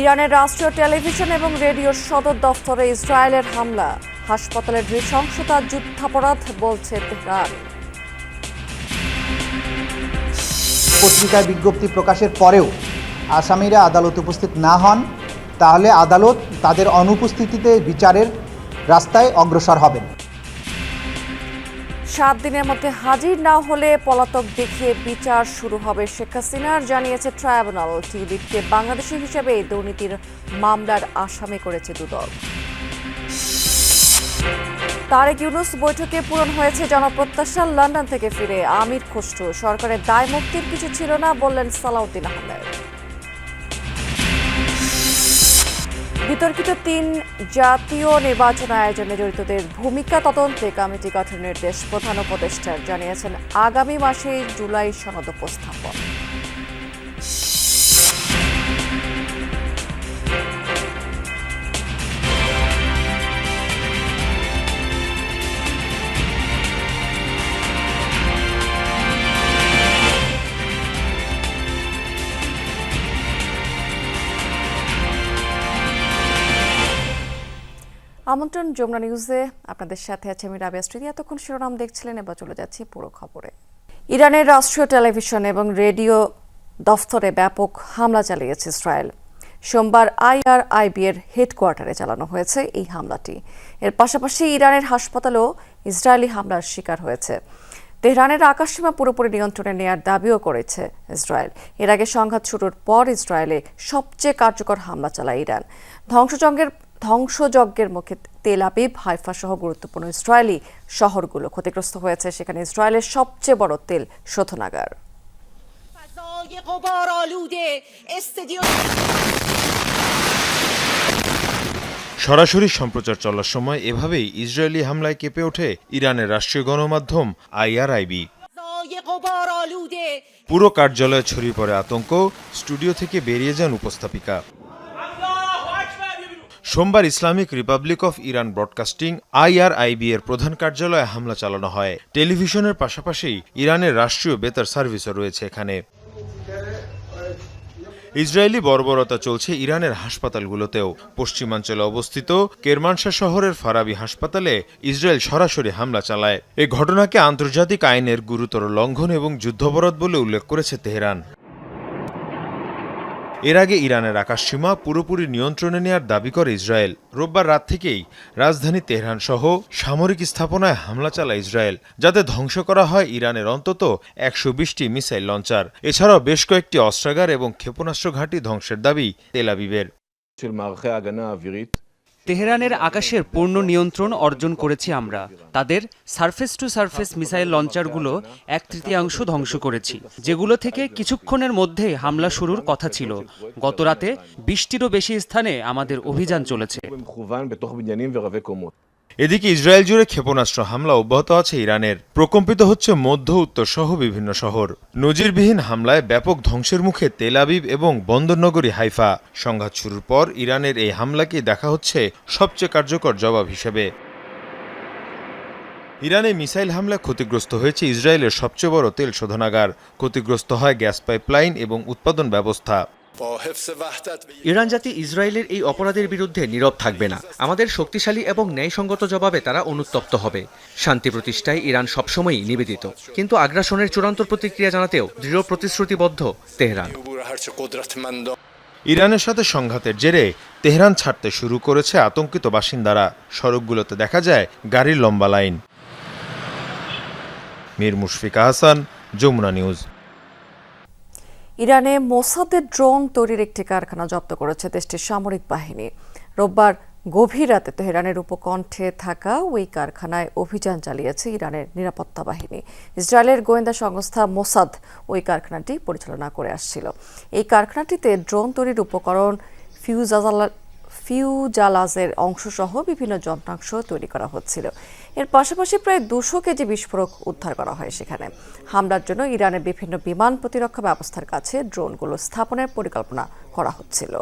ইরানের রাষ্ট্রীয় টেলিভিশন এবং রেডিওর সদর দফতরে ইসরায়েলের হামলা। হাসপাতালের নৃশংসতা, যুদ্ধাপরাধ বলছে তেহরান। পত্রিকায় বিজ্ঞপ্তি প্রকাশের পরেও আসামিরা আদালত উপস্থিত না হন, তাহলে আদালত তাদের অনুপস্থিতিতে বিচারের রাস্তায় অগ্রসর হবেন। সাত দিনের মধ্যে হাজির না হলে পলাতক দেখিয়ে বিচার শুরু হবে শেখ হাসিনার, জানিয়েছে ট্রাইব্যুনাল। টিউলিপকে বাংলাদেশি হিসেবে দুর্নীতির মামলার আসামি করেছে দুদক। তারেক ইউনুস বৈঠকে পূরণ হয়েছে জনপ্রত্যাশা লন্ডন থেকে ফিরে। আমির খসরু, সরকারের দায় মুক্তির কিছু ছিল না বললেন সালাউদ্দিন আহমেদ। বিতর্কিত তিন জাতীয় নির্বাচন আয়োজনে জড়িতদের ভূমিকা তদন্তে কমিটি গঠনের দেশ প্রধান উপদেষ্টার জানিয়েছেন, আগামী মাসে জুলাই সনদ উপস্থাপন। আমন্ত্রণ, যমুনা নিউজে আপনাদের সাথে আছে আমি রাবিয়া স্মৃতি এতক্ষণ শিরোনাম দেখছিলেন, এবার চলে যাচ্ছি পুরো খবরে। ইরানের রাষ্ট্রীয় টেলিভিশন এবং রেডিও দফতরে ব্যাপক হামলা চালিয়েছে ইসরায়েল। সোমবার আইআরআইবি এর হেডকোয়ার্টারে চালানো হয়েছে এই হামলাটি। এর পাশাপাশি ইরানের হাসপাতালেও ইসরায়েলি হামলার শিকার হয়েছে। তেহরানের আকাশসীমা পুরোপুরি নিয়ন্ত্রণে নেয়ার দাবিও করেছে ইসরায়েল। এর আগে সংঘাত শুরুর পর ইসরায়েলে সবচেয়ে কার্যকর হামলা চালায় ইরান। ধ্বংসযজ্ঞের ধ্বংসযজ্ঞের মুখে তেল আবিব, হাইফা সহ গুরুত্বপূর্ণ ইসরায়েলি শহরগুলো ক্ষতিগ্রস্ত হয়েছে। সেখানে ইসরায়েলের সবচেয়ে বড় তেল শোধনাগার। সরাসরি সম্প্রচার চলার সময় এভাবেই ইসরায়েলি হামলায় কেঁপে ওঠে ইরানের রাষ্ট্রীয় গণমাধ্যম আইআরআইবি। পুরো কার্যালয়ে ছড়িয়ে পড়ে আতঙ্ক, স্টুডিও থেকে বেরিয়ে যান উপস্থাপিকা। সোমবার Islamic republic of Iran broadcasting IRIB এর প্রধান কার্যালয়ে হামলা চালানো হয়। টেলিভিশনের পাশাপাশি ইরানের রাষ্ট্রীয় বেতার সার্ভিসও রয়েছে এখানে। ইসরায়েলি বর্বরতা চলছে ইরানের হাসপাতালগুলোতেও। পশ্চিমাঞ্চলে অবস্থিত কেরমানশা শহরের ফারাবি হাসপাতালে ইসরায়েল সরাসরি হামলা চালায়। এ ঘটনাকে আন্তর্জাতিক আইনের গুরুতর লঙ্ঘন এবং যুদ্ধাপরাধ বলে উল্লেখ করেছে তেহরান। এর আগে ইরানের আকাশসীমা পুরোপুরি নিয়ন্ত্রণে নেয়ার দাবি করে ইসরায়েল। রোববার রাত থেকেই রাজধানী তেহরান সহ সামরিক স্থাপনায় হামলা চালায় ইসরায়েল, যাতে ধ্বংস করা হয় ইরানের অন্তত একশো বিশটি মিসাইল লঞ্চার। এছাড়াও বেশ কয়েকটি অস্ত্রাগার এবং ক্ষেপণাস্ত্র ঘাঁটি ধ্বংসের দাবি তেলাবিবের তেহরানের আকাশের পূর্ণ নিয়ন্ত্রণ অর্জন করেছি আমরা। তাদের সারফেস টু সারফেস মিসাইল লঞ্চারগুলো এক তৃতীয়াংশ ধ্বংস করেছি, যেগুলো থেকে কিছুক্ষণের মধ্যে হামলা শুরুর কথা ছিল। গতরাতে বিশটিরও বেশি স্থানে আমাদের অভিযান চলেছে। এদিকে ইসরায়েল জুড়ে ক্ষেপণাস্ত্র হামলা অব্যাহত আছে ইরানের। প্রকম্পিত হচ্ছে মধ্য, উত্তর সহ বিভিন্ন শহর। নজিরবিহীন হামলায় ব্যাপক ধ্বংসের মুখে তেল আবিব এবং বন্দরনগরী হাইফা। সংঘাত শুরুর পর ইরানের এই হামলাকে দেখা হচ্ছে সবচেয়ে কার্যকর জবাব হিসেবে। ইরানে মিসাইল হামলা ক্ষতিগ্রস্ত হয়েছে ইসরায়েলের সবচেয়ে বড় তেল শোধনাগার। ক্ষতিগ্রস্ত হয় গ্যাস পাইপলাইন এবং উৎপাদন ব্যবস্থা। ইরান জাতি ইসরায়েলের এই অপরাধের বিরুদ্ধে নীরব থাকবে না। আমাদের শক্তিশালী এবং ন্যায়সঙ্গত জবাবে তারা অনুতপ্ত হবে। শান্তি প্রতিষ্ঠায় ইরান সবসময়ই নিবেদিত। কিন্তু আগ্রাসনের চূড়ান্ত প্রতিক্রিয়া জানাতেও দৃঢ় প্রতিশ্রুতিবদ্ধ তেহরান। ইরানের সাথে সংঘাতের জেরে তেহরান ছাড়তে শুরু করেছে আতঙ্কিত বাসিন্দারা। সড়কগুলোতে দেখা যায় গাড়ির লম্বা লাইন। মীর মুশফিকা হাসান যমুনা নিউজ। ইরানে মোসাদের ড্রোন তৈরির একটি কারখানা জব্দ করেছে দেশটির সামরিক বাহিনী। রোববার গভীর রাতে তেহরানের উপকণ্ঠে থাকা ওই কারখানায় অভিযান চালিয়েছে ইরানের নিরাপত্তা বাহিনী। ইসরায়েলের গোয়েন্দা সংস্থা মোসাদ ওই কারখানাটি পরিচালনা করে আসছিল। এই কারখানাটিতে ড্রোন তৈরির উপকরণ ফিউজাজালা ফিউজালাজের অংশসহ বিভিন্ন যন্ত্রাংশ তৈরি করা হচ্ছিল। এর পাশাপাশি প্রায় দুশো কেজি বিস্ফোরক উদ্ধার করা হয় সেখানে। হামলার জন্য ইরানের বিভিন্ন বিমান প্রতিরক্ষা ব্যবস্থার কাছে ড্রোনগুলো স্থাপনের পরিকল্পনা করা হচ্ছিল।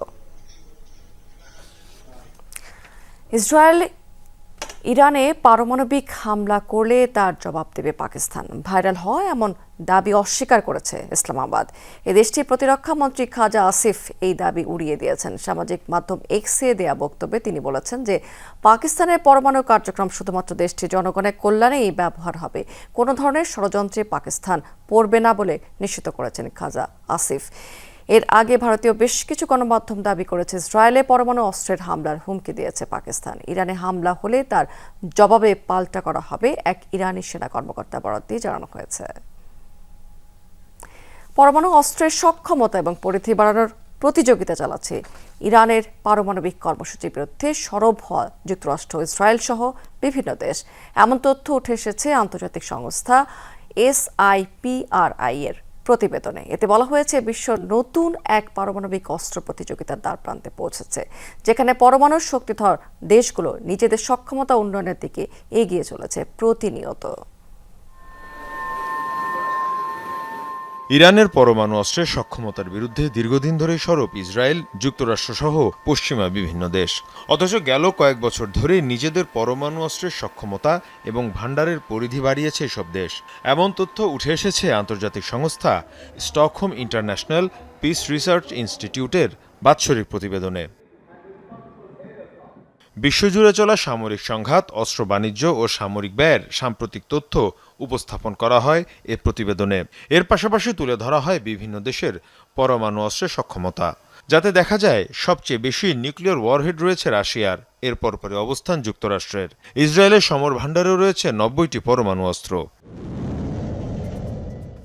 ইসরায়েল ইরানে পারমাণবিক হামলা করলে তার জবাব দেবে পাকিস্তান। ভাইরাল হয় এমন দাবি অস্বীকার করেছে ইসলামাবাদ। এ দেশটির প্রতিরক্ষা মন্ত্রী খাজা আসিফ এই দাবি উড়িয়ে দিয়েছেন। সামাজিক মাধ্যম এক্সে দেয়া বক্তব্যে তিনি বলেছেন যে, পাকিস্তানের পরমাণু কার্যক্রম শুধুমাত্র দেশটির জনগণের কল্যাণেই ব্যবহার হবে। কোনো ধরনের ষড়যন্ত্রে পাকিস্তান পড়বে না বলে নিশ্চিত করেছেন খাজা আসিফ। এর আগে ভারতীয় বেশ কিছু গণমাধ্যম দাবি করেছে ইসরায়েলে পরমাণু অস্ত্রের হামলার হুমকি দিয়েছে পাকিস্তান। ইরানে হামলা হলে তার জবাবে পাল্টা করা হবে, এক ইরানি সেনা কর্মকর্তা বরাদ দিয়ে জানানো হয়েছে। পরমাণু অস্ত্রের সক্ষমতা এবং পরিধি বাড়ানোর প্রতিযোগিতা চালাচ্ছে ইরানের পারমাণবিক কর্মসূচির বিরুদ্ধে সরব হওয়া যুক্তরাষ্ট্র, ইসরায়েল সহ বিভিন্ন দেশ। এমন তথ্য উঠে এসেছে আন্তর্জাতিক সংস্থা এসআইপিআরআই এর। প্রতিবেদনে। এতে বলা হয়েছে, বিশ্ব নতুন এক পারমাণবিক অস্ত্র প্রতিযোগিতার দ্বার প্রান্তে পৌঁছেছে, যেখানে পরমাণু শক্তিধর দেশগুলো নিজেদের সক্ষমতা উন্নয়নের দিকে এগিয়ে চলেছে প্রতিনিয়ত। ইরানের পরমাণু অস্ত্রের সক্ষমতার বিরুদ্ধে দীর্ঘদিন ধরেই সরব ইসরায়েল, যুক্তরাষ্ট্রসহ পশ্চিমা বিভিন্ন দেশ। অথচ গেল কয়েক বছর ধরে নিজেদের পরমাণু অস্ত্রের সক্ষমতা এবং ভাণ্ডারের পরিধি বাড়িয়েছে এসব দেশ। এমন তথ্য উঠে এসেছে আন্তর্জাতিক সংস্থা স্টকহোম ইন্টারন্যাশনাল পিস রিসার্চ ইনস্টিটিউটের বাৎসরিক প্রতিবেদনে। বিশ্বজুড়ে চলা সামরিক সংঘাত, অস্ত্র বাণিজ্য ও সামরিক ব্যয়ের সাম্প্রতিক তথ্য উপস্থাপন করা হয় এ প্রতিবেদনে। এর পাশাপাশি তুলে ধরা হয় বিভিন্ন দেশের পরমাণু অস্ত্রের সক্ষমতা। যাতে দেখা যায়, সবচেয়ে বেশি নিউক্লিয়ার ওয়ারহেড রয়েছে রাশিয়ার, এর পরপরে অবস্থান যুক্তরাষ্ট্রের। ইসরায়েলের সমর ভাণ্ডারেও রয়েছে নব্বইটি পরমাণু অস্ত্র।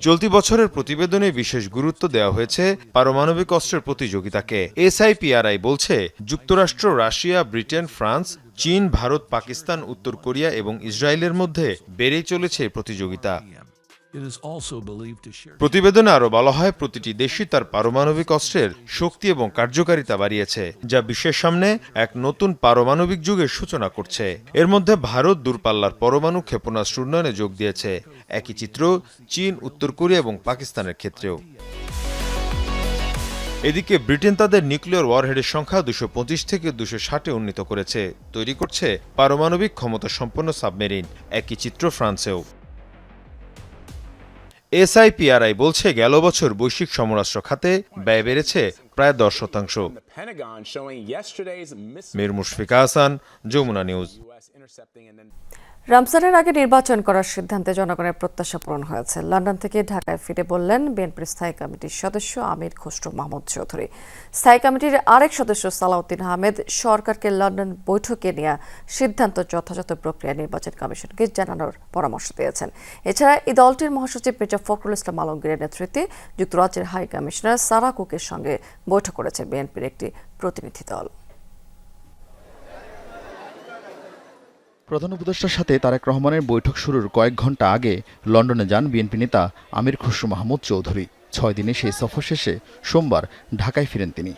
চলতি বছরের প্রতিবেদনে বিশেষ গুরুত্ব দেওয়া হয়েছে পারমাণবিক অস্ত্রের প্রতিযোগিতাকে। এসআইপিআরআই বলছে, যুক্তরাষ্ট্র, রাশিয়া, ব্রিটেন, ফ্রান্স, চীন, ভারত, পাকিস্তান, উত্তর কোরিয়া এবং ইসরায়েলের মধ্যে বেড়েই চলেছে প্রতিযোগিতা। প্রতিবেদনে আরও বলা হয়, প্রতিটি দেশই তার পারমাণবিক অস্ত্রের শক্তি এবং কার্যকারিতা বাড়িয়েছে, যা বিশ্বের সামনে এক নতুন পারমাণবিক যুগের সূচনা করছে। এর মধ্যে ভারত দূরপাল্লার পরমাণু ক্ষেপণাস্ত্র উন্নয়নে যোগ দিয়েছে। একই চিত্র চীন, উত্তর কোরিয়া এবং পাকিস্তানের ক্ষেত্রেও। এদিকে ব্রিটেন তাদের নিউক্লিয়ার ওয়ারহেডের সংখ্যা দুশো পঁচিশ থেকে দুশো ষাটে উন্নীত করেছে। তৈরি করছে পারমাণবিক ক্ষমতা সম্পন্ন সাবমেরিন, একই চিত্র ফ্রান্সেও। এসআইপিআরআই বলছে গেল বছর বৈশ্বিক সমরাস্ত্র খাতে ব্যয় বেড়েছে প্রায় দশ শতাংশ। মীর মুশফিকা হাসান যমুনা নিউজ। রমজানের আগে নির্বাচন করার সিদ্ধান্তে জনগণের প্রত্যাশা পূরণ হয়েছে। লন্ডন থেকে ঢাকায় ফিরে বললেন বিএনপির স্থায়ী কমিটির সদস্য আমির খসরু মাহমুদ চৌধুরী। স্থায়ী কমিটির আরেক সদস্য সালাউদ্দিন আহমেদ সরকারকে লন্ডন বৈঠকে নেওয়া সিদ্ধান্ত যথাযথ প্রক্রিয়া নির্বাচন কমিশনকে জানানোর পরামর্শ দিয়েছেন। এছাড়া এই দলটির মহাসচিব মির্জা ফখরুল ইসলাম আলমগীরের নেতৃত্বে যুক্তরাজ্যের হাই কমিশনার সারা কুকের সঙ্গে বৈঠক করেছে বিএনপির একটি প্রতিনিধি দল। প্রধান উপদেষ্টার সাথে তারেক রহমানের বৈঠক শুরুর কয়েক ঘণ্টা আগে লন্ডনে যান বিএনপি নেতা আমির খসরু মাহমুদ চৌধুরী। ছয় দিনে সেই সফর শেষে সোমবার ঢাকায় ফিরেন তিনি।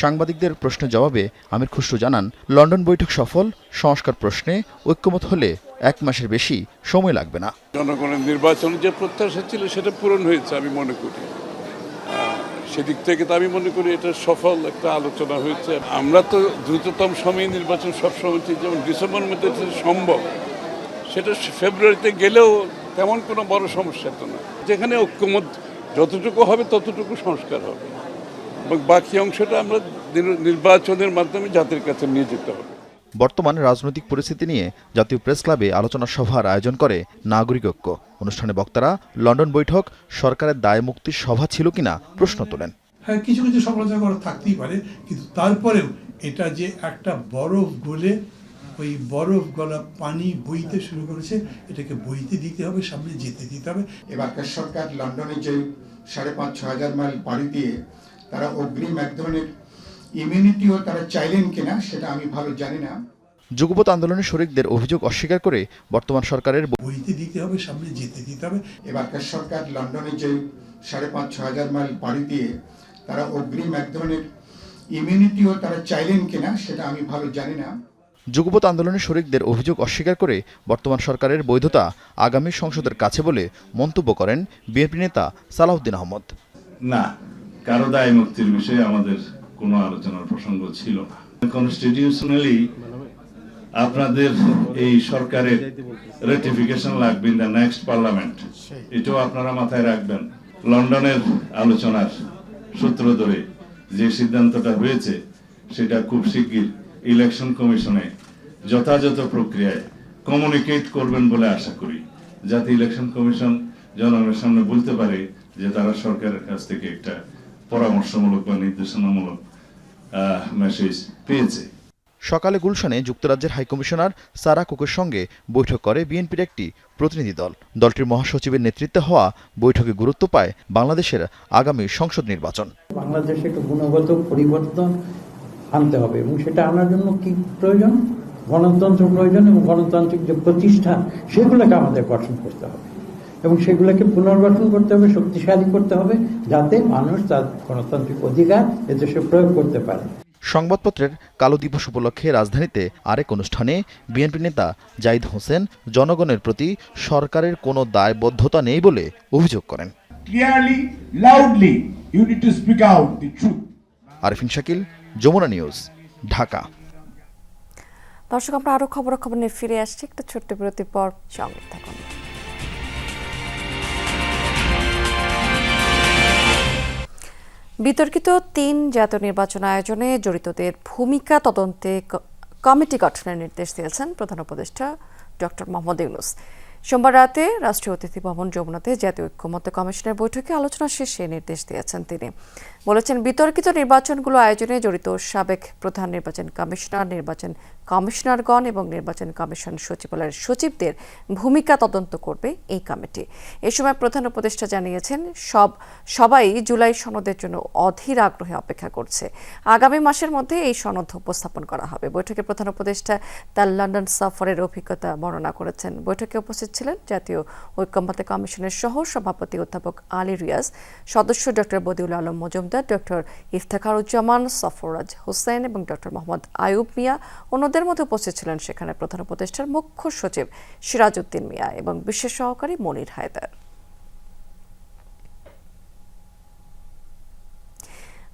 সাংবাদিকদের প্রশ্নের জবাবে আমির খসরু জানান লন্ডন বৈঠক সফল সংস্কার প্রশ্নে ঐক্যমত হলে এক মাসের বেশি সময় লাগবে না। জনগণের নির্বাচনের যে প্রত্যাশা ছিল সেটা পূরণ হয়েছে আমি মনে করি। সেদিক থেকে তো আমি মনে করি এটা সফল একটা আলোচনা হয়েছে। আমরা তো দ্রুততম সময়ে নির্বাচন সবসময় চাই যেমন ডিসেম্বর মধ্যে সম্ভব, সেটা ফেব্রুয়ারিতে গেলেও তেমন কোনো বড় সমস্যা তো না। যেখানে ঐক্যমত যতটুকু হবে, ততটুকু সংস্কার হবে। এবং বাকি অংশটা আমরা নির- নির্বাচনের মাধ্যমে জাতির কাছে নিয়ে যেতে হবে। বর্তমান রাজনৈতিক পরিস্থিতি নিয়ে জাতীয় প্রেস ক্লাবে আলোচনা সভার আয়োজন করে নাগরিক ঐক্য। অনুষ্ঠানে বক্তারা লন্ডন বৈঠক সরকারের দায় মুক্তির সভা ছিল কিনা প্রশ্ন তোলেন। হ্যাঁ কিছু কিছু সমালোচনা করা থাকতেই পারে কিন্তু তারপরেও এটা যে একটা বরফ গলে ওই বরফ গলা পানি বইতে শুরু করেছে এটাকে বইতে দিতে হবে সামনে যেতে দিতে হবে। এবারকার সরকার লন্ডনে যে সাড়ে পাঁচ ছ হাজার মাইল পাড়ি দিয়ে তারা অগ্রিম এক ধরনের ইমিউনিটিও তারা চাইলেন কিনা সেটা আমি ভালো জানি না। যুগপৎ আন্দোলনের শরিকদের অভিযোগ অস্বীকার করে বর্তমান সরকারের বইতে দিতে হবে সামনে যেতে দিতে হবে। এবারকার সরকার লন্ডনে যে সাড়ে পাঁচ ছ হাজার মাইল পাড়ি দিয়ে তারা অগ্রিম এক ধরনের ইমিউনিটিও তারা চাইলেন কিনা সেটা আমি ভালো জানি না। যুগপৎ আন্দোলনের শরিকদের অভিযোগ অস্বীকার করে বর্তমান সরকারের বৈধতা আগামী সংসদের কাছে বলে মন্তব্য করেন বিএনপি নেতা সালাউদ্দিন আহমদ। না কারও দায় মুক্তির বিষয়ে আমাদের কোনো আলোচনার প্রসঙ্গ ছিল। না কনস্টিটিউশনালি আপনাদের এই সরকারের রেটিফিকেশন লাগবে ইন দ্য নেক্সট পার্লামেন্ট এটাও আপনারা মাথায় রাখবেন। লন্ডনের আলোচনার সূত্র ধরে যে সিদ্ধান্তটা হয়েছে, সেটা খুব শিগগির ইলেকশন কমিশনে যথাযথ প্রক্রিয়ায় কমিউনিকেট করবেন বলে আশা করি। যাতে ইলেকশন কমিশন জনগণের সামনে বলতে পারে যে তারা সরকারের কাছ থেকে একটা পরামর্শমূলক বা নির্দেশনামূলক সকালে গুলশানে যুক্তরাজ্যের হাইকমিশনার সারা কুকের সঙ্গে বৈঠক করে বিএনপির একটি প্রতিনিধি দল। দলটির মহাসচিবের নেতৃত্বে হওয়া বৈঠকে গুরুত্ব পায় বাংলাদেশের আগামী সংসদ নির্বাচন। বাংলাদেশে একটা গুণগত পরিবর্তন আনতে হবে এবং সেটা আনার জন্য কি প্রয়োজন? গণতন্ত্র প্রয়োজন এবং গণতান্ত্রিক যে প্রতিষ্ঠান সেগুলোকে আমাদের গঠন করতে হবে। এবং সেগুলোকে পুনর্গঠন করতে হবে শক্তিশালী করতে হবে যাতে মানুষ তার গণতান্ত্রিক অধিকার এদেশে প্রয়োগ করতে পারে। সংবাদপত্রের কালো দিবস উপলক্ষে রাজধানীতে আরেক অনুষ্ঠানে বিএনপি নেতা জাইদ হোসেন জনগণের প্রতি সরকারের কোনো দায়বদ্ধতা নেই বলে অভিযোগ করেন। Clearly loudly you need to speak out the truth Arifin Shakil Jamuna news Dhaka. দর্শক আমরা আরও খবর খবর নিয়ে ফিরে আসছি। একটা ছোট্ট বিরতির পর সঙ্গে থাকুন। বিতর্কিত তিন জাতীয় নির্বাচন আয়োজনে জড়িতদের ভূমিকা তদন্তে কমিটি গঠনের নির্দেশ দিয়েছেন প্রধান উপদেষ্টা ডক্টর মোহাম্মদ ইউনুস। সোমবার রাতে রাষ্ট্রীয় অতিথি ভবন যমুনাতে জাতীয় ঐক্যমত্য কমিশনের বৈঠকে আলোচনা শেষে নির্দেশ দিয়েছেন তিনি। বলেছেন, বিতর্কিত নির্বাচনগুলো আয়োজনে জড়িত সাবেক প্রধান নির্বাচন কমিশনার, নির্বাচন কমিশনারগণ এবং নির্বাচন কমিশন সচিবালয়ের সচিবদের ভূমিকা তদন্ত করবে এই কমিটি। এ সময় প্রধান উপদেষ্টা জানিয়েছেন, সব, সবাই জুলাই সনদের জন্য অধীর আগ্রহে অপেক্ষা করছে। আগামী মাসের মধ্যে এই সনদ উপস্থাপন করা হবে। বৈঠকে প্রধান উপদেষ্টা তার লন্ডন সফরের অভিজ্ঞতা বর্ণনা করেছেন। বৈঠকে উপস্থিত ছিলেন জাতীয় ঐক্যমত্য কমিশনের সহ সভাপতি অধ্যাপক আলী রিয়াজ, সদস্য ডক্টর বদিউল আলম মজুমদার ডক্টর ইফতেখারুজ্জামান সফরাজ হোসেন এবং ডক্টর মোহাম্মদ আয়ুব মিয়া অন্যদের মধ্যে উপস্থিত ছিলেন সেখানে প্রধান উপদেষ্টার মুখ্য সচিব সিরাজউদ্দিন মিয়া এবং বিশেষ সহকারী মনির হায়দার।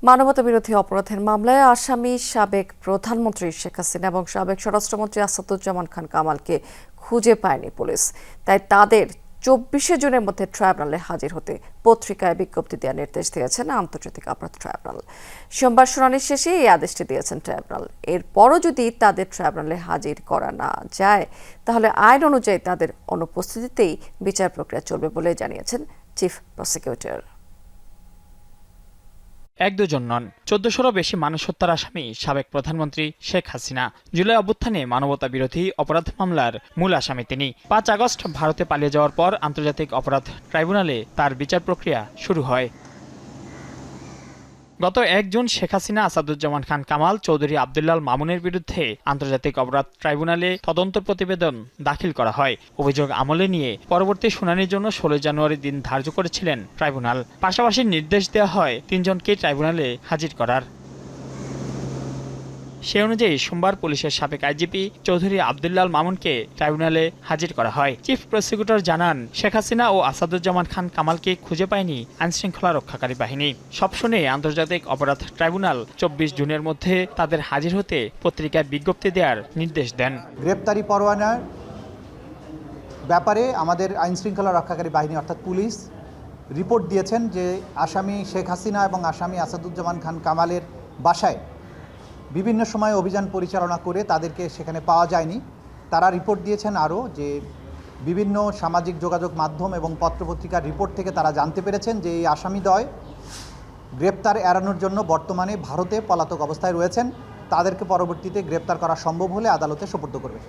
মানবতা বিরোধী অপরাধের মামলায় আসামি সাবেক প্রধানমন্ত্রী শেখ হাসিনা এবং সাবেক স্বরাষ্ট্রমন্ত্রী আসাদুজ্জামান খান কামালকে খুঁজে পায়নি পুলিশ। তাই তাদের চব্বিশে জুনের মধ্যে ট্রাইব্যুনালে হাজির হতে পত্রিকায় বিজ্ঞপ্তি দেওয়ার নির্দেশ দিয়েছেন আন্তর্জাতিক অপরাধ ট্রাইব্যুনাল। সোমবার শুনানি শেষে এই আদেশটি দিয়েছেন ট্রাইব্যুনাল। এরপরও যদি তাদের ট্রাইব্যুনালে হাজির করা না যায়, তাহলে আইন অনুযায়ী তাদের অনুপস্থিতিতেই বিচার প্রক্রিয়া চলবে বলে জানিয়েছেন চিফ প্রসিকিউটর। এক দুজন নন। চোদ্দশোরও বেশি মানুষ হত্যার আসামি সাবেক প্রধানমন্ত্রী শেখ হাসিনা। জুলাই অভ্যুত্থানে মানবতা বিরোধী অপরাধ মামলার মূল আসামি তিনি। পাঁচ আগস্ট ভারতে পালিয়ে যাওয়ার পর আন্তর্জাতিক অপরাধ ট্রাইব্যুনালে তার বিচার প্রক্রিয়া শুরু হয়। গত একজন শেখ হাসিনা, আসাদুজ্জামান খান কামাল চৌধুরী আবদুল্লাল মামুনের বিরুদ্ধে আন্তর্জাতিক অপরাধ ট্রাইব্যুনালে তদন্ত প্রতিবেদন দাখিল করা হয়। অভিযোগ আমলে নিয়ে পরবর্তী শুনানির জন্য ষোলো জানুয়ারি দিন ধার্য করেছিলেন ট্রাইব্যুনাল। পাশাপাশি নির্দেশ দেওয়া হয় তিনজনকে ট্রাইব্যুনালে হাজির করার। সে অনুযায়ী সোমবার পুলিশের সাবেক আইজিপি চৌধুরী আবদুল্লাল মামুনকে ট্রাইব্যুনালে হাজির করা হয়। চিফ প্রসিকিউটর জানান, শেখ হাসিনা ও আসাদুজ্জামান খান কামালকে খুঁজে পায়নি আইনশৃঙ্খলা রক্ষাকারী বাহিনী। সব শুনে আন্তর্জাতিক অপরাধ ট্রাইব্যুনাল চব্বিশ জুনের মধ্যে তাদের হাজির হতে পত্রিকায় বিজ্ঞপ্তি দেওয়ার নির্দেশ দেন। গ্রেপ্তারি পরোয়ানার ব্যাপারে আমাদের আইনশৃঙ্খলা রক্ষাকারী বাহিনী অর্থাৎ পুলিশ রিপোর্ট দিয়েছেন যে আসামি শেখ হাসিনা এবং আসামি আসাদুজ্জামান খান কামালের বাসায় বিভিন্ন সময় অভিযান পরিচালনা করে তাদেরকে সেখানে পাওয়া যায়নি। তারা রিপোর্ট দিয়েছেন আরও যে বিভিন্ন সামাজিক যোগাযোগ মাধ্যম এবং পত্রপত্রিকার রিপোর্ট থেকে তারা জানতে পেরেছেন যে এই আসামিদ্বয় গ্রেপ্তার এড়ানোর জন্য বর্তমানে ভারতে পলাতক অবস্থায় রয়েছেন। তাদেরকে পরবর্তীতে গ্রেপ্তার করা সম্ভব হলে আদালতে সোপর্দ করবে।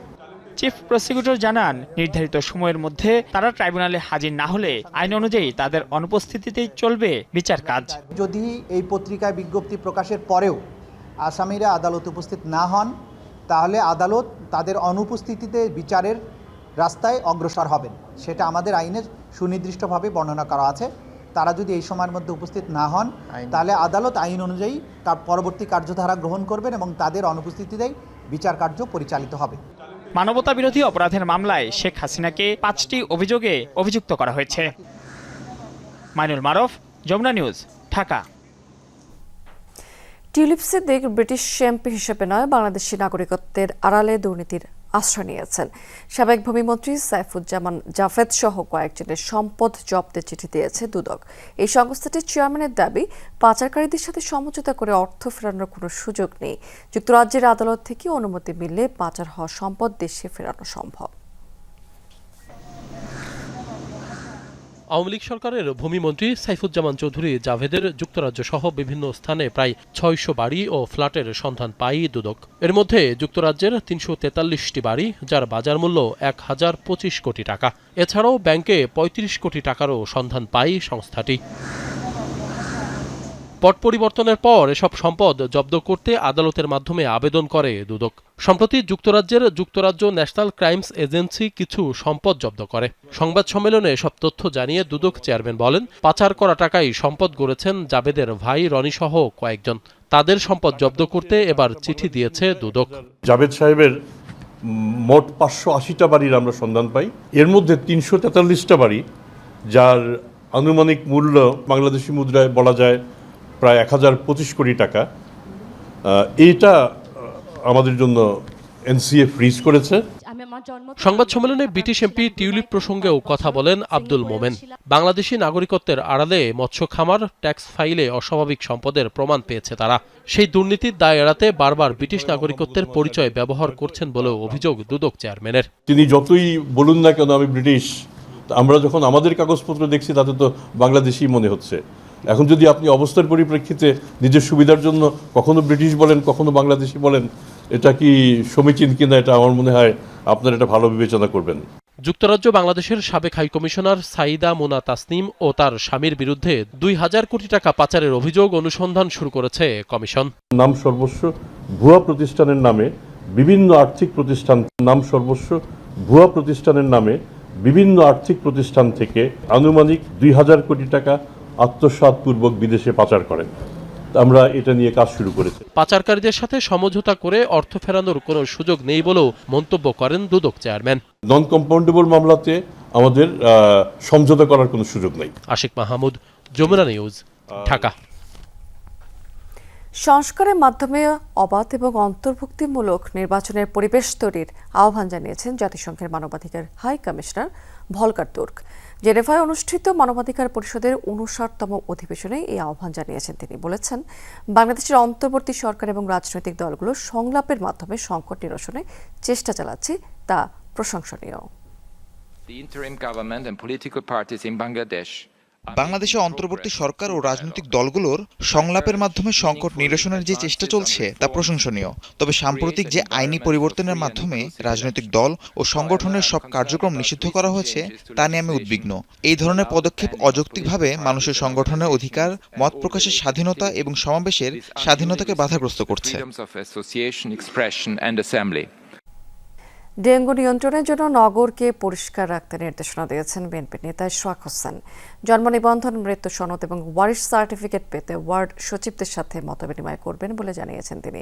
চিফ প্রসিকিউটর জানান নির্ধারিত সময়ের মধ্যে তারা ট্রাইব্যুনালে হাজির না হলে আইন অনুযায়ী তাদের অনুপস্থিতিতেই চলবে বিচার কাজ। যদি এই পত্রিকায় বিজ্ঞপ্তি প্রকাশের পরেও আসামিরা আদালত উপস্থিত না হন তাহলে আদালত তাদের অনুপস্থিতিতে বিচারের রাস্তায় অগ্রসর হবেন। সেটা আমাদের আইনের সুনির্দিষ্টভাবে বর্ণনা করা আছে। তারা যদি এই সময়ের মধ্যে উপস্থিত না হন তাহলে আদালত আইন অনুযায়ী তার পরবর্তী কার্যধারা গ্রহণ করবেন এবং তাদের অনুপস্থিতিতেই বিচার কার্য পরিচালিত হবে। মানবতা বিরোধী অপরাধের মামলায় শেখ হাসিনাকে পাঁচটি অভিযোগে অভিযুক্ত করা হয়েছে। Mainul Maruf Jamuna news Dhaka. Tulip Siddiq British MP হিসেবে নয়, বাংলাদেশি নাগরিকত্বের আড়ালে দুর্নীতির আশ্রয় নিয়েছেন। সাবেক ভূমিমন্ত্রী সাইফুজ্জামান জাভেদ সহ কয়েকজনের সম্পদ জব্দের চিঠি দিয়েছে দুদক। এই সংস্থাটির চেয়ারম্যানের দাবি, পাচারকারীদের সাথে সমঝোতা করে অর্থ ফেরানোর কোনো সুযোগ নেই। যুক্তরাজ্যের আদালত থেকে অনুমতি মিললে পাচার হওয়া সম্পদ দেশে ফেরানো সম্ভব। আওয়ামী লীগ সরকারের ভূমিমন্ত্রী সাইফুজ্জামান চৌধুরী জাভেদের যুক্তরাজ্য সহ বিভিন্ন স্থানে প্রায় ছয়শো বাড়ি ও ফ্ল্যাটের সন্ধান পায় দুদক। এর মধ্যে যুক্তরাজ্যের তিনশো তেতাল্লিশটি বাড়ি, যার বাজার মূল্য এক হাজার পঁচিশ কোটি টাকা। এছাড়াও ব্যাংকে পঁয়ত্রিশ কোটি টাকারও সন্ধান পায় সংস্থাটি। পট পরিবর্তনের পর এসব সম্পদ জব্দ করতে আদালতের মাধ্যমে আবেদন করে দুদক। সম্প্রতি যুক্তরাজ্যের যুক্তরাজ্য ন্যাশনাল ক্রাইমস এজেন্সি কিছু সম্পদ জব্দ করে। সংবাদ সম্মেলনে এসব তথ্য জানিয়ে দুদক চেয়ারম্যান বলেন, পাচার করা টাকায় সম্পদ গড়েছেন জাবেদের ভাই রনি সহ কয়েকজন। তাদের সম্পদ জব্দ করতে এবার চিঠি দিয়েছে দুদক। জাভেদ সাহেবের মোট পাঁচশো আশিটা বাড়ির আমরা সন্ধান পাই। এর মধ্যে তিনশো তেতাল্লিশটা বাড়ি, যার আনুমানিক মূল্য বাংলাদেশি মুদ্রায় বলা যায় প্রায় এক হাজার পঁচিশ কোটি টাকা। এইটা আমাদের জন্য এনসিএ ফ্রিজ করেছে। সংবাদ সম্মেলনে ব্রিটিশ এমপি টিউলিপ প্রসঙ্গেও কথা বলেন আব্দুল মোমেন। বাংলাদেশি নাগরিকত্বের আড়ালে মৎস্য খামার ট্যাক্স ফাইলে অস্বাভাবিক সম্পদের প্রমাণ পেয়েছে তারা। সেই দুর্নীতির দায় এড়াতে বারবার ব্রিটিশ নাগরিকত্বের পরিচয় ব্যবহার করছেন বলেও অভিযোগ দুদক চেয়ারম্যানের। তিনি যতই বলুন না কেন আমি ব্রিটিশ আমরা যখন আমাদের কাগজপত্র দেখছি তাতে তো বাংলাদেশি মনে হচ্ছে। এখন যদি আপনি অবস্থার পরিপ্রেক্ষিতে নিজের সুবিধার জন্য কখনো ব্রিটিশ বলেন কখনো বাংলাদেশি বলেন এটা কি সমীচীন কিনা এটা আমার মনে হয় আপনারা এটা ভালো বিবেচনা করবেন। যুক্তরাজ্য বাংলাদেশের সাবেক হাইকমিশনার সাইদা মোনা তাসনিম ও তার স্বামীর বিরুদ্ধে দুই হাজার কোটি টাকা পাচারের অভিযোগ অনুসন্ধান শুরু করেছে কমিশন। নাম সর্বস্ব ভুয়া প্রতিষ্ঠানের নামে বিভিন্ন আর্থিক প্রতিষ্ঠান নাম সর্বস্ব ভুয়া প্রতিষ্ঠানের নামে বিভিন্ন আর্থিক প্রতিষ্ঠান থেকে আনুমানিক দুই হাজার কোটি টাকা আত্মসাৎপূর্বক বিদেশে পাচার করেন। আমরা এটা নিয়ে কাজ শুরু করেছি। পাচারকারীদের সাথে সমঝোতা করে অর্থ ফেরানোর কোনো সুযোগ নেই বলেও মন্তব্য করেন দুদক চেয়ারম্যান। নন কম্পাউন্ডেবল মামলাতে আমাদের সমঝোতা করার কোনো সুযোগ নেই। আশিক মাহমুদ যমুনা নিউজ ঢাকা। সংস্কারের মাধ্যমে অবাধ এবং অন্তর্ভুক্তিমূলক নির্বাচনের পরিবেশ তৈরির আহ্বান জানিয়েছেন জাতিসংঘের মানবাধিকার হাই কমিশনার ভলকার তুর্ক। জেনেভায় অনুষ্ঠিত মানবাধিকার পরিষদের উনষাটতম অধিবেশনে এই আহ্বান জানিয়েছেন তিনি। বলেছেন, বাংলাদেশের অন্তর্বর্তী সরকার এবং রাজনৈতিক দলগুলো সংলাপের মাধ্যমে সংকট নিরসনে চেষ্টা চালাচ্ছে তা প্রশংসনীয়। The interim government and political parties in Bangladesh বাংলাদেশে অন্তর্বর্তী সরকার ও রাজনৈতিক দলগুলোর সংলাপের মাধ্যমে সংকট নিরসনের যে চেষ্টা চলছে তা প্রশংসনীয়। তবে সাম্প্রতিক যে আইনি পরিবর্তনের মাধ্যমে রাজনৈতিক দল ও সংগঠনের সব কার্যক্রম নিষিদ্ধ করা হয়েছে তা নিয়ে আমি উদ্বিগ্ন। এই ধরনের পদক্ষেপ অযৌক্তিকভাবে মানুষের সংগঠনের অধিকার মত প্রকাশের স্বাধীনতা এবং সমাবেশের স্বাধীনতাকে বাধাগ্রস্ত করছে. ডেঙ্গু নিয়ন্ত্রণের জন্য নগরকে পরিষ্কার রাখতে নির্দেশনা দিয়েছেন বিএনপি নেতা ইশরাক হোসেন। জন্ম নিবন্ধন মৃত্যু সনদ এবং ওয়ারিশ সার্টিফিকেট পেতে ওয়ার্ড সচিবদের সাথে মতবিনিময় করবেন বলে জানিয়েছেন তিনি।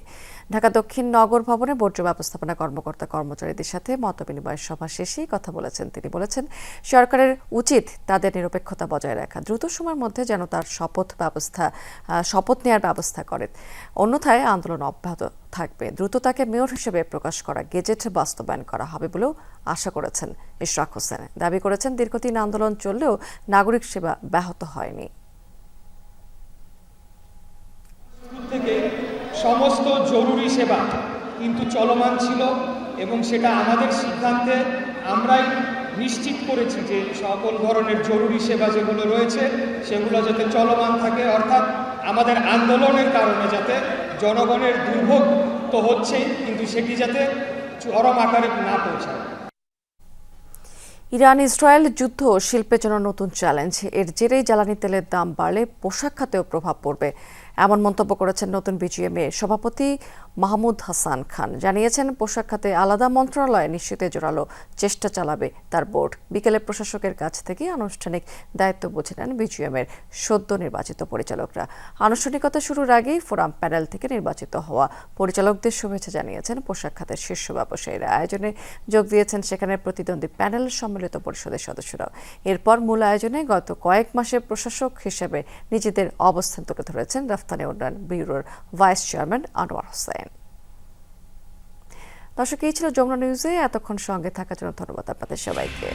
ঢাকা দক্ষিণ নগর ভবনে বর্জ্য ব্যবস্থাপনা কর্মকর্তা কর্মচারীদের সাথে মতবিনিময় সভা শেষেই কথা বলেছেন তিনি। বলেছেন, সরকারের উচিত তাদের নিরপেক্ষতা বজায় রাখা, দ্রুত সময়ের মধ্যে যেন তার শপথ ব্যবস্থা শপথ নেওয়ার ব্যবস্থা করেন। অন্যথায় আন্দোলন অব্যাহত থাকবে। দ্রুত তাকে মেয়র হিসেবে প্রকাশ করা গেজেট বাস্তবায়ন করা হবে বলেও আশা করেছেন। ইশরাক হোসেন দাবি করেছেন, দীর্ঘদিন আন্দোলন চললেও নাগরিক সেবা ব্যাহত হয়নি। থেকে সমস্ত জরুরি সেবা কিন্তু চলমান ছিল এবং সেটা আমাদের সিদ্ধান্তে আমরাই নিশ্চিত করেছি যে সকল ধরনের জরুরি সেবা যেগুলো রয়েছে, সেগুলো যাতে চলমান থাকে। অর্থাৎ আমাদের আন্দোলনের কারণে যাতে জনগণের দুর্ভোগ তো হচ্ছেই, কিন্তু সেটি যাতে চরম আকারে না পৌঁছায়। ইরান ইসরায়েল যুদ্ধ শিল্পের জন্য নতুন চ্যালেঞ্জ এর জেরেই জ্বালানি তেলের দাম বাড়লে পোশাক খাতেও প্রভাব পড়বে। এমন মন্তব্য করেছেন নতুন বিজিএমএ সভাপতি মাহমুদ হাসান খান। জানিয়েছেন, পোশাক খাতে আলাদা মন্ত্রণালয় নিশ্চিতে জোরালো চেষ্টা চালাবে তার বোর্ড। বিকেলে প্রশাসকের কাছ থেকে আনুষ্ঠানিক দায়িত্ব বুঝে নেন বিজিএমের সদ্য নির্বাচিত পরিচালকরা। আনুষ্ঠানিকতা শুরুর আগেই ফোরাম প্যানেল থেকে নির্বাচিত হওয়া পরিচালকদের শুভেচ্ছা জানিয়েছেন পোশাক খাতের শীর্ষ ব্যবসায়ীরা। আয়োজনে যোগ দিয়েছেন সেখানে প্রতিদ্বন্দ্বী প্যানেল সম্মিলিত পরিষদের সদস্যরাও। এরপর মূল আয়োজনে গত কয়েক মাসে প্রশাসক হিসেবে নিজেদের অবস্থান তুলে ধরেছেন রফতানি উন্নয়ন ব্যুরোর ভাইস চেয়ারম্যান আনোয়ার হোসেন। দর্শক এই ছিল যমুনা নিউজে এতক্ষণ সঙ্গে থাকার জন্য ধন্যবাদ আপনাদের সবাইকে।